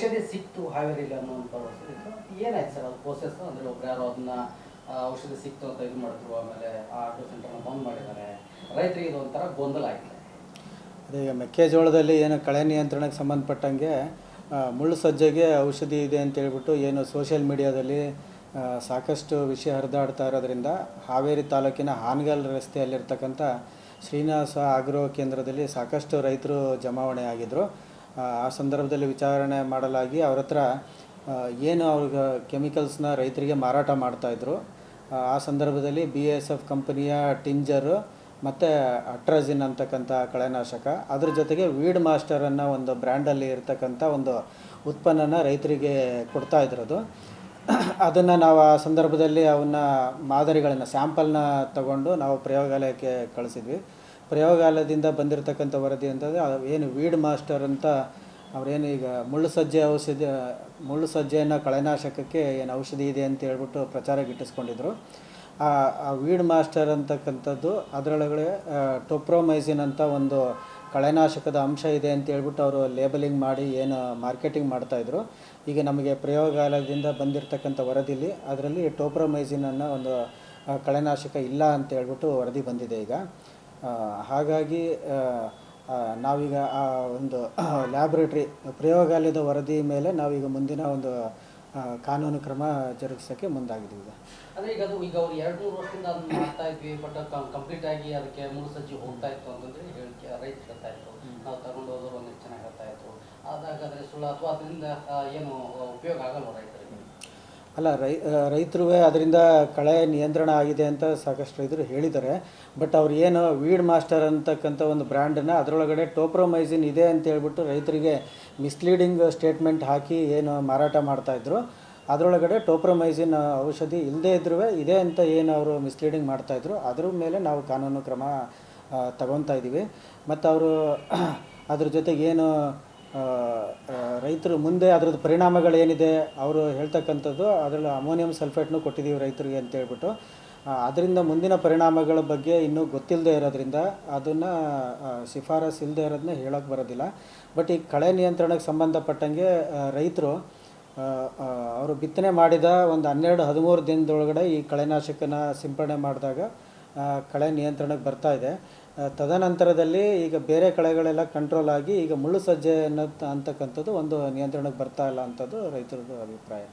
ಔಷಧಿ ಸಿಕ್ತು, ಹಾವೇರಿಲಿ ಔಷಧಿ ಇತ್ತು ಏನಾಯ್ತು ಸರ್ ಅದು ಪ್ರೋಸೆಸ್ ಅಂದ್ರೆ ಒಬ್ರು ಯಾರೋ ಅದನ್ನ ಔಷಧಿ ಸಿಕ್ತು ಅಂತ ಇದು ಮಾಡಿದ್ರು, ಆಮೇಲೆ ಆ ಆಟೋ ಸೆಂಟರ್ನ ಬಂದ್ ಮಾಡಿದ್ದಾರೆ. ರೈತರಿಗೆ ಇದು ಒಂಥರ ಗೊಂದಲ ಆಗಿದೆ. ಅದೇ ಈಗ ಮೆಕ್ಕೆಜೋಳದಲ್ಲಿ ಏನು ಕಳೆ ನಿಯಂತ್ರಣಕ್ಕೆ ಸಂಬಂಧಪಟ್ಟಂಗೆ ಮುಳ್ಳು ಸಜ್ಜೆಗೆ ಔಷಧಿ ಇದೆ ಅಂತ ಹೇಳ್ಬಿಟ್ಟು ಏನು ಸೋಷಿಯಲ್ ಮೀಡಿಯಾದಲ್ಲಿ ಸಾಕಷ್ಟು ವಿಷಯ ಹರಿದಾಡ್ತಾ ಇರೋದ್ರಿಂದ ಹಾವೇರಿ ತಾಲೂಕಿನ ಹಾನಗಲ್ ರಸ್ತೆಯಲ್ಲಿರ್ತಕ್ಕಂಥ ಶ್ರೀನಿವಾಸ ಆಗ್ರೋ ಕೇಂದ್ರದಲ್ಲಿ ಸಾಕಷ್ಟು ರೈತರು ಜಮಾವಣೆ ಆಗಿದ್ದರು ಆ, ಸಂದರ್ಭದಲ್ಲಿ ವಿಚಾರಣೆ ಮಾಡಲಾಗಿ ಅವ್ರ ಹತ್ರ ಏನು ಅವ್ರಿಗೆ ಕೆಮಿಕಲ್ಸ್ನ ರೈತರಿಗೆ ಮಾರಾಟ ಮಾಡ್ತಾಯಿದ್ರು ಆ ಸಂದರ್ಭದಲ್ಲಿ ಬಿ ಎಸ್ ಎಫ್ ಕಂಪನಿಯ ಟಿಂಜರು ಮತ್ತು ಅಟ್ರಾಜಿನ್ ಅಂತಕ್ಕಂಥ ಕಳೆನಾಶಕ ಅದ್ರ ಜೊತೆಗೆ ವೀಡ್ ಮಾಸ್ಟರ್ ಅನ್ನೋ ಒಂದು ಬ್ರ್ಯಾಂಡಲ್ಲಿ ಇರ್ತಕ್ಕಂಥ ಒಂದು ಉತ್ಪನ್ನನ ರೈತರಿಗೆ ಕೊಡ್ತಾ ಇದ್ರದು ಅದನ್ನು ನಾವು ಆ ಸಂದರ್ಭದಲ್ಲಿ ಅವನ್ನ ಮಾದರಿಗಳನ್ನು ಸ್ಯಾಂಪಲ್ನ ತಗೊಂಡು ನಾವು ಪ್ರಯೋಗಾಲಯಕ್ಕೆ ಕಳಿಸಿದ್ವಿ. ಪ್ರಯೋಗಾಲಯದಿಂದ ಬಂದಿರತಕ್ಕಂಥ ವರದಿ ಅಂತಂದರೆ ಏನು ವೀಡ್ ಮಾಸ್ಟರ್ ಅಂತ ಅವರೇನು ಈಗ ಮುಳ್ಳು ಸಜ್ಜೆ ಔಷಧಿ, ಮುಳ್ಳು ಸಜ್ಜೆಯನ್ನು ಕಳೆನಾಶಕಕ್ಕೆ ಏನು ಔಷಧಿ ಇದೆ ಅಂತ ಹೇಳ್ಬಿಟ್ಟು ಪ್ರಚಾರ ಗಿಟ್ಟಿಸ್ಕೊಂಡಿದ್ರು. ಆ ವೀಡ್ ಮಾಸ್ಟರ್ ಅಂತಕ್ಕಂಥದ್ದು ಅದರೊಳಗಡೆ ಟೊಪ್ರೋಮೈಸಿನ್ ಅಂತ ಒಂದು ಕಳೆನಾಶಕದ ಅಂಶ ಇದೆ ಅಂತ ಹೇಳ್ಬಿಟ್ಟು ಅವರು ಲೇಬಲಿಂಗ್ ಮಾಡಿ ಏನು ಮಾರ್ಕೆಟಿಂಗ್ ಮಾಡ್ತಾಯಿದ್ರು ಈಗ ನಮಗೆ ಪ್ರಯೋಗಾಲಯದಿಂದ ಬಂದಿರತಕ್ಕಂಥ ವರದಿಲಿ ಅದರಲ್ಲಿ ಟೋಪ್ರೋಮೈಸಿನ್ ಅನ್ನೋ ಒಂದು ಕಳೆನಾಶಕ ಇಲ್ಲ ಅಂತ ಹೇಳ್ಬಿಟ್ಟು ವರದಿ ಬಂದಿದೆ ಈಗ. ಹಾಗಾಗಿ ನಾವೀಗ ಆ ಒಂದು ಲ್ಯಾಬ್ರೇಟ್ರಿ ಪ್ರಯೋಗಾಲಯದ ವರದಿ ಮೇಲೆ ನಾವೀಗ ಮುಂದಿನ ಒಂದು ಕಾನೂನು ಕ್ರಮ ಜರುಗಿಸೋಕ್ಕೆ ಮುಂದಾಗಿದ್ದೀವಿ. ಈಗ ಅಂದರೆ ಈಗ ಅದು ಈಗ ಅವ್ರು ಎರಡು ಮೂರು ವರ್ಷದಿಂದ ಅದನ್ನ ಮಾಡ್ತಾ ಇದ್ವಿ ಬಟ್ ಕಂಪ್ಲೀಟ್ ಆಗಿ ಅದಕ್ಕೆ ಮೂರು ಸಜ್ಜಿ ಹೋಗ್ತಾ ಇತ್ತು ಅಂತಂದ್ರೆ ಹೇಳಿಕೆ ರೈತ ಹೇಳ್ತಾ ಇತ್ತು ನಾವು ತಗೊಂಡು ಹೋದ್ರು ಒಂದು ಚೆನ್ನಾಗಿ ಹೇಳ್ತಾ ಇತ್ತು ಅದಾಗಾದರೆ ಸುಳ್ಳು ಅಥವಾ ಅದರಿಂದ ಏನು ಉಪಯೋಗ ಆಗಲ್ವ ರೈತರಿಗೆ? ಅಲ್ಲ, ರೈ ರೈತರು ಅದರಿಂದ ಕಳೆ ನಿಯಂತ್ರಣ ಆಗಿದೆ ಅಂತ ಸಾಕಷ್ಟು ರೈತರು ಹೇಳಿದ್ದಾರೆ. ಬಟ್ ಅವ್ರು ಏನು ವೀಡ್ ಮಾಸ್ಟರ್ ಅಂತಕ್ಕಂಥ ಒಂದು ಬ್ರ್ಯಾಂಡನ್ನು ಅದರೊಳಗಡೆ ಟೋಪ್ರೋಮೈಸಿನ್ ಇದೆ ಅಂತ ಹೇಳ್ಬಿಟ್ಟು ರೈತರಿಗೆ ಮಿಸ್ಲೀಡಿಂಗ್ ಸ್ಟೇಟ್ಮೆಂಟ್ ಹಾಕಿ ಏನು ಮಾರಾಟ ಮಾಡ್ತಾಯಿದ್ರು ಅದರೊಳಗಡೆ ಟೋಪ್ರೋಮೈಸಿನ್ ಔಷಧಿ ಇಲ್ಲದೇ ಇದ್ರೂ ಇದೆ ಅಂತ ಏನು ಅವರು ಮಿಸ್ಲೀಡಿಂಗ್ ಮಾಡ್ತಾಯಿದ್ರು ಅದ್ರ ಮೇಲೆ ನಾವು ಕಾನೂನು ಕ್ರಮ ತಗೊತಾ ಇದ್ದೀವಿ ಮತ್ತು ಅವರು ಅದ್ರ ಜೊತೆಗೆ ಏನು ರೈತರು ಮುಂದೆ ಅದರದ್ದು ಪರಿಣಾಮಗಳೇನಿದೆ ಅವರು ಹೇಳ್ತಕ್ಕಂಥದ್ದು, ಅದರಲ್ಲಿ ಅಮೋನಿಯಂ ಸಲ್ಫೇಟ್ನು ಕೊಟ್ಟಿದ್ದೀವಿ ರೈತರಿಗೆ ಅಂತ ಹೇಳ್ಬಿಟ್ಟು. ಅದರಿಂದ ಮುಂದಿನ ಪರಿಣಾಮಗಳ ಬಗ್ಗೆ ಇನ್ನೂ ಗೊತ್ತಿಲ್ಲದೆ ಇರೋದ್ರಿಂದ ಅದನ್ನು ಶಿಫಾರಸ್ ಇಲ್ಲದೆ ಇರೋದನ್ನ ಹೇಳೋಕ್ಕೆ ಬರೋದಿಲ್ಲ. ಬಟ್ ಈ ಕಳೆ ನಿಯಂತ್ರಣಕ್ಕೆ ಸಂಬಂಧಪಟ್ಟಂಗೆ ರೈತರು ಅವರು ಬಿತ್ತನೆ ಮಾಡಿದ ಒಂದು ಹನ್ನೆರಡು ಹದಿಮೂರು ದಿನದೊಳಗಡೆ ಈ ಕಳೆನಾಶಕನ ಸಿಂಪಡಣೆ ಮಾಡಿದಾಗ ಕಳೆ ನಿಯಂತ್ರಣಕ್ಕೆ ಬರ್ತಾ ಇದೆ. ತದನಂತರದಲ್ಲಿ ಈಗ ಬೇರೆ ಕಳೆಗಳೆಲ್ಲ ಕಂಟ್ರೋಲ್ ಆಗಿ ಈಗ ಮುಳ್ಳು ಸಜ್ಜೆ ಅನ್ನೋ ಅಂತಕ್ಕಂಥದ್ದು ಒಂದು ನಿಯಂತ್ರಣಕ್ಕೆ ಬರ್ತಾ ಇಲ್ಲ ಅಂಥದ್ದು ರೈತರದ್ದು ಅಭಿಪ್ರಾಯ.